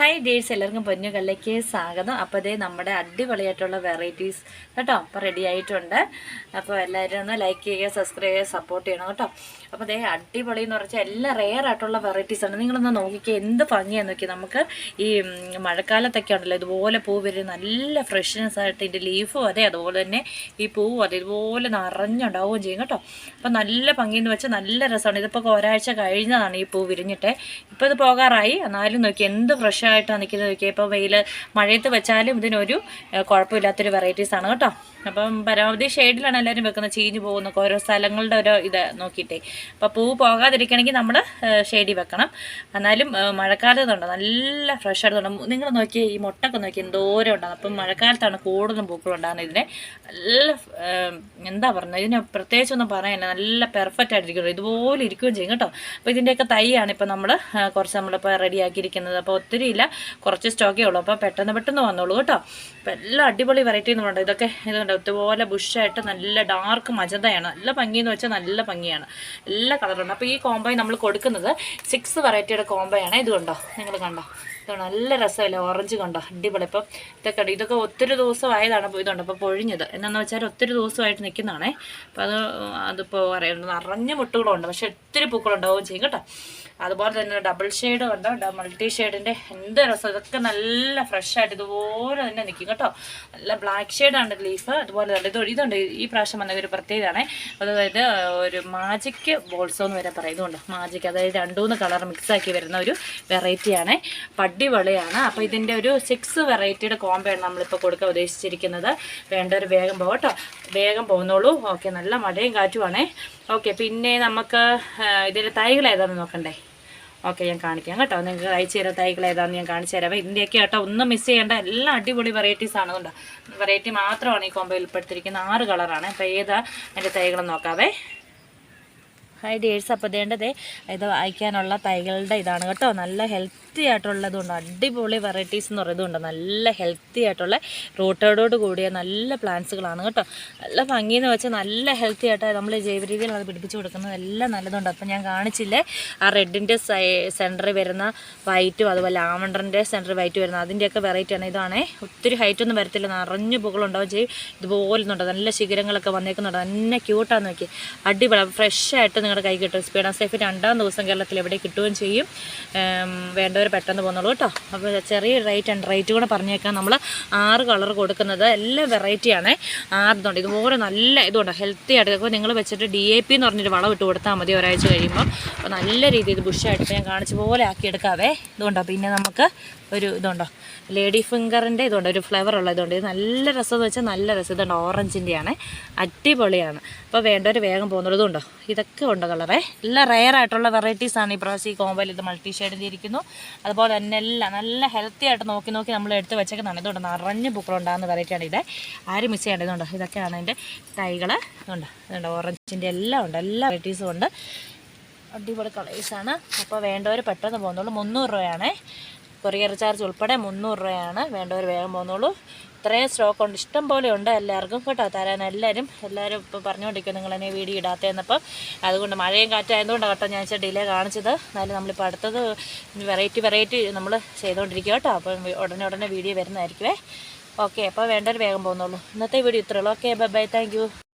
Hi ഡേഴ്സ് എല്ലാവർക്കും പൊന്നുകല്ലേക്ക് സ്വാഗതം. അപ്പോൾ അതേ നമ്മുടെ അടിപൊളിയായിട്ടുള്ള വെറൈറ്റീസ് കേട്ടോ അപ്പോൾ റെഡി ആയിട്ടുണ്ട്. അപ്പോൾ എല്ലാവരും ഒന്ന് ലൈക്ക് ചെയ്യുക സബ്സ്ക്രൈബ് ചെയ്യുക സപ്പോർട്ട് ചെയ്യണം കേട്ടോ. അപ്പോൾ അതേ അടിപൊളി എന്ന് പറഞ്ഞാൽ എല്ലാം റെയർ ആയിട്ടുള്ള വെറൈറ്റീസ് ആണ്. നിങ്ങളൊന്ന് നോക്കിക്കുക എന്ത് ഭംഗിയാന്ന് നോക്കി നമുക്ക് ഈ മഴക്കാലത്തൊക്കെ ഉണ്ടല്ലോ ഇതുപോലെ പൂ വരും നല്ല ഫ്രഷ്നെസ് ആയിട്ട് ഇതിന്റെ ലീഫും അതെ അതുപോലെ തന്നെ ഈ പൂവും അതെ ഇതുപോലെ നിറഞ്ഞുണ്ടാവുകയും ചെയ്യും കേട്ടോ. അപ്പോൾ നല്ല ഭംഗിയെന്ന് വെച്ചാൽ നല്ല രസമാണ്. ഇതിപ്പോൾ ഒരാഴ്ച കഴിഞ്ഞതാണ് ഈ പൂ വിരിഞ്ഞിട്ട്. ഇപ്പോൾ ഇത് പോകാറായി. എന്നാലും നോക്കി എന്ത് ഫ്രഷ് ആയിട്ടാണ് നിൽക്കുന്നത്. നോക്കിയാൽ ഇപ്പോൾ വെയിൽ മഴയത്ത് വെച്ചാലും ഇതിനൊരു കുഴപ്പമില്ലാത്തൊരു വെറൈറ്റീസ് ആണ് കേട്ടോ. അപ്പം പരമാവധി ഷെയ്ഡിലാണ് എല്ലാവരും വെക്കുന്നത്. ചീഞ്ഞ് പോകുന്നൊക്കെ ഓരോ സ്ഥലങ്ങളുടെ ഓരോ ഇത് നോക്കിയിട്ടേ. അപ്പോൾ പൂ പോകാതിരിക്കണമെങ്കിൽ നമ്മൾ ഷെയ്ഡിൽ വെക്കണം. എന്നാലും മഴക്കാലത്തുണ്ട് നല്ല ഫ്രഷ് ആയിട്ടുണ്ട് നിങ്ങൾ നോക്കിയാൽ ഈ മുട്ടൊക്കെ നോക്കി എന്തോരം ഉണ്ടാകും. അപ്പം മഴക്കാലത്താണ് കൂടുതലും പൂക്കൾ ഉണ്ടാകുന്നത്. ഇതിനെ നല്ല എന്താ പറയുന്നത് ഇതിനെ പ്രത്യേകിച്ചൊന്നും പറയാനില്ല. നല്ല പെർഫെക്റ്റ് ആയിട്ടിരിക്കുന്നു ഇതുപോലെ ഇരിക്കുകയും ചെയ്യും കേട്ടോ. അപ്പോൾ ഇതിന്റെയൊക്കെ തൈയാണ് ഇപ്പോൾ നമ്മൾ കുറച്ച് നമ്മളിപ്പോൾ റെഡിയാക്കിയിരിക്കുന്നത്. അപ്പോൾ ഒത്തിരി ഇല്ല കുറച്ച് സ്റ്റോക്കേ ഉള്ളൂ. അപ്പോൾ പെട്ടെന്ന് പെട്ടെന്ന് വന്നോളൂ കേട്ടോ. അപ്പോൾ എല്ലാം അടിപൊളി വെറൈറ്റി എന്നുണ്ട് ഇതൊക്കെ ഇതുണ്ട്. ഇതുപോലെ ബുഷായിട്ട് നല്ല ഡാർക്ക് മജതയാണ് നല്ല ഭംഗിയെന്ന് വെച്ചാൽ നല്ല ഭംഗിയാണ്. എല്ലാ കളറുണ്ട് അപ്പോൾ ഈ കോംബോയിൽ നമ്മൾ കൊടുക്കുന്നത് സിക്സ് വെറൈറ്റിയുടെ കോംബോയാണ് ഇത് കണ്ടോ നിങ്ങൾ കണ്ടോ? ഇതുകൊണ്ട് നല്ല രസമല്ലേ? ഓറഞ്ച് കണ്ടോ? അടിപൊളി. ഇപ്പം ഇതൊക്കെ. ഇതൊക്കെ ഒത്തിരി ദിവസമായതാണ്. ഇതുണ്ട്. അപ്പോൾ പൊഴിഞ്ഞത്. എന്നാന്ന് വെച്ചാൽ ഒത്തിരി ദിവസമായിട്ട് നിൽക്കുന്നതാണേ. അപ്പോൾ അത് അതിപ്പോൾ പറയുന്നത് നിറഞ്ഞ മുട്ടുകളുണ്ട്. പക്ഷെ ഒത്തിരി പൂക്കളുണ്ടാവുകയും ചെയ്യും. കേട്ടോ? അതുപോലെ തന്നെ ഡബിൾ ഷെയ്ഡ് ഉണ്ട്? മൾട്ടി ഷെയ്ഡിന്റെ എന്ത് രസം ഇതൊക്കെ നല്ല ഫ്രഷായിട്ട് ഇതുപോലെ തന്നെ നിൽക്കും. കേട്ടോ? നല്ല ബ്ലാക്ക് ഷെയ്ഡാണ് ലീഫ് അതുപോലെ തന്നെ ഇത് ഇതുണ്ട്. ഈ പ്രാവശ്യം വന്ന ഒരു പ്രത്യേകതയാണ്. അതായത് ഒരു മാജിക് ബോൾസോ എന്ന് വരെ പറയുന്നുണ്ട്. മാജിക്ക് മാജിക് അതായത് രണ്ടൂന്ന് കളർ മിക്സ് ആക്കി വരുന്ന ഒരു വെറൈറ്റിയാണ് പടിവളയാണ് അപ്പോൾ ഇതിന്റെ ഒരു സിക്സ് വെറൈറ്റിയുടെ കോമ്പയാണ് നമ്മളിപ്പോൾ കൊടുക്കാൻ ഉദ്ദേശിച്ചിരിക്കുന്നത്. വേണ്ടവർ വേഗം പോകട്ടോ കേട്ടോ. വേഗം പോകുന്നോളൂ. ഓക്കെ നല്ല മഴയും കാറ്റുമാണേ ഓക്കെ പിന്നെ നമുക്ക് ഇതിന്റെ തൈകൾ ഏതാണെന്ന് നോക്കണ്ടേ? ഓക്കെ ഞാൻ കാണിക്കാം കേട്ടോ. നിങ്ങൾക്ക് അയച്ചു തരാം തൈകൾ ഏതാണെന്ന് ഞാൻ കാണിച്ചു തരാം. ഇതിന്റെയൊക്കെ കേട്ടോ ഒന്നും മിസ് ചെയ്യേണ്ട എല്ലാം അടിപൊളി വെറൈറ്റീസ് ആണ് കേട്ടോ. വെറൈറ്റി മാത്രമാണ് ഈ കോമ്പയിൽ ഉൾപ്പെടുത്തിയിരിക്കുന്ന ആറ് കളറാണ് അപ്പോൾ ഏതാ എന്റെ തൈകളെന്ന് നോക്കാവേ. ഹായ് ഡേഴ്സ് അപ്പോൾ വേണ്ടത് ഇത് അയക്കാനുള്ള തൈകളുടെ ഇതാണ് കേട്ടോ. നല്ല ഹെൽത്തി ആയിട്ടുള്ളതുകൊണ്ട് അടിപൊളി വെറൈറ്റീസ് എന്ന് പറയുന്നതുകൊണ്ട് നല്ല ഹെൽത്തി ആയിട്ടുള്ള റൂട്ടോടോട് കൂടിയ നല്ല പ്ലാന്റ്സുകളാണ് കേട്ടോ. നല്ല ഭംഗിയെന്ന് വെച്ചാൽ നല്ല ഹെൽത്തി ആയിട്ട് നമ്മൾ ജൈവ രീതിയിൽ അത് പിടിപ്പിച്ച് കൊടുക്കുന്നത് എല്ലാം നല്ലതുണ്ട്. അപ്പം ഞാൻ കാണിച്ചില്ലേ? ആ റെഡിന്റെ സെന്ററിൽ വരുന്ന വൈറ്റും അതുപോലെ ലാവണ്ടറിന്റെ സെന്ററിൽ വൈറ്റ് വരുന്ന അതിന്റെയൊക്കെ വെറൈറ്റിയാണ് ഇതാണേ. ഒത്തിരി ഹൈറ്റ് ഒന്നും വരത്തില്ല. നിറഞ്ഞു പുകളുണ്ടാവും ചെയ്യും ഇതുപോലെ നല്ല ശിഖരങ്ങളൊക്കെ വന്നേക്കുന്നുണ്ട്. നല്ല ക്യൂട്ടാന്ന് നോക്കി അടിപൊളി. ഫ്രഷ് ആയിട്ട് നിങ്ങളുടെ കൈ കിട്ടും. സ്പീഡ് ആൻഡ് സേഫ് രണ്ടാം ദിവസം കേരളത്തിൽ എവിടെ കിട്ടുകയും ചെയ്യും. വേണ്ടവർ പെട്ടെന്ന് പോകുന്നുള്ളൂ കേട്ടോ. അപ്പോൾ ചെറിയ റേറ്റ് ആൻഡ് റേറ്റ് കൂടെ പറഞ്ഞേക്കാം. നമ്മൾ ആറ് കളർ കൊടുക്കുന്നത് എല്ലാം വെറൈറ്റിയാണ് ഇത് ഇതുപോലെ നല്ല ഇതുണ്ട്. ഹെൽത്തി ആയിട്ട്. അപ്പോൾ നിങ്ങൾ വെച്ചിട്ട് ഡി എ പി എന്ന് പറഞ്ഞൊരു വളം ഇട്ട് കൊടുത്താൽ മതി ഒരാഴ്ച കഴിയുമ്പോൾ അപ്പോൾ നല്ല രീതിയിൽ ബുഷായിട്ട് ഞാൻ കാണിച്ച പോലെ ആക്കി എടുക്കാവേ. ഇതുണ്ടോ? പിന്നെ നമുക്ക് ഒരു ഇതുണ്ടോ? ലേഡി ഫിംഗറിന്റെ ഇതുണ്ട്. ഒരു ഫ്ലേവർ ഉള്ള ഇതുണ്ട്. ഇത് നല്ല രസം എന്ന് വെച്ചാൽ നല്ല രസം. ഇതുണ്ട്. ഓറഞ്ചിന്റെയാണ് അടിപൊളിയാണ്. അപ്പോൾ വേണ്ടവർ വേഗം പോകുന്നുള്ളൂ ഇതുണ്ടോ? ഇതൊക്കെ ഉണ്ട്. കളറേ. എല്ലാം റെയർ ആയിട്ടുള്ള വെറൈറ്റീസ് ആണ് ഈ പ്രാവശ്യം ഈ കോമ്പയിൽ ഇത് മൾട്ടി ഷെയ്ഡിൽ ഇരിക്കുന്നു. അതുപോലെ തന്നെ എല്ലാം നല്ല ഹെൽത്തി ആയിട്ട് നോക്കി നോക്കി നമ്മൾ എടുത്ത് വെച്ചേക്കുന്നതാണ്. ഇതുകൊണ്ട് നിറഞ്ഞ് പൂക്കളുണ്ടാകുന്ന വെറൈറ്റിയാണ് ഇത്. ആരും മിസ് ചെയ്യേണ്ടത് ഇതുണ്ട്. ഇതൊക്കെയാണ് അതിന്റെ തൈകൾ ഇതുണ്ട്. ഇതുണ്ട് ഓറഞ്ചിന്റെ എല്ലാം ഉണ്ട്. എല്ലാ വെറൈറ്റീസും ഉണ്ട്. അടിപൊളി കളേഴ്സാണ് അപ്പോൾ വേണ്ടവർ പെട്ടെന്ന് പോകുന്നുള്ളൂ മുന്നൂറ് രൂപയാണേ. കൊറിയർ ചാർജ് ഉൾപ്പെടെ മുന്നൂറ് രൂപയാണ്. വേണ്ടവർ വേഗം പോകുന്നുള്ളൂ ഇത്രയും സ്റ്റോക്ക് ഉണ്ട് ഇഷ്ടം പോലെ ഉണ്ട്. എല്ലാവർക്കും കേട്ടോ തരാൻ. എല്ലാവരും എല്ലാവരും ഇപ്പോൾ പറഞ്ഞുകൊണ്ടിരിക്കും നിങ്ങൾ എന്നെ വീഡിയോ ഇടാത്തതെന്നപ്പം അതുകൊണ്ട് മഴയും കാറ്റായതുകൊണ്ടാണ് കേട്ടോ ഞാൻ വെച്ചാൽ ഡിലേ കാണിച്ചത്. എന്നാലും നമ്മളിപ്പോൾ അടുത്തത് വെറൈറ്റി വെറൈറ്റി നമ്മൾ ചെയ്തുകൊണ്ടിരിക്കുക കേട്ടോ. അപ്പം ഉടനെ ഉടനെ വീഡിയോ വരുന്നതായിരിക്കുമേ ഓക്കെ അപ്പോൾ വേണ്ടവർ വേഗം പോകുന്നുള്ളൂ ഇന്നത്തെ വീഡിയോ ഇത്രയുള്ളൂ ഓക്കെ ബൈ ബൈ താങ്ക്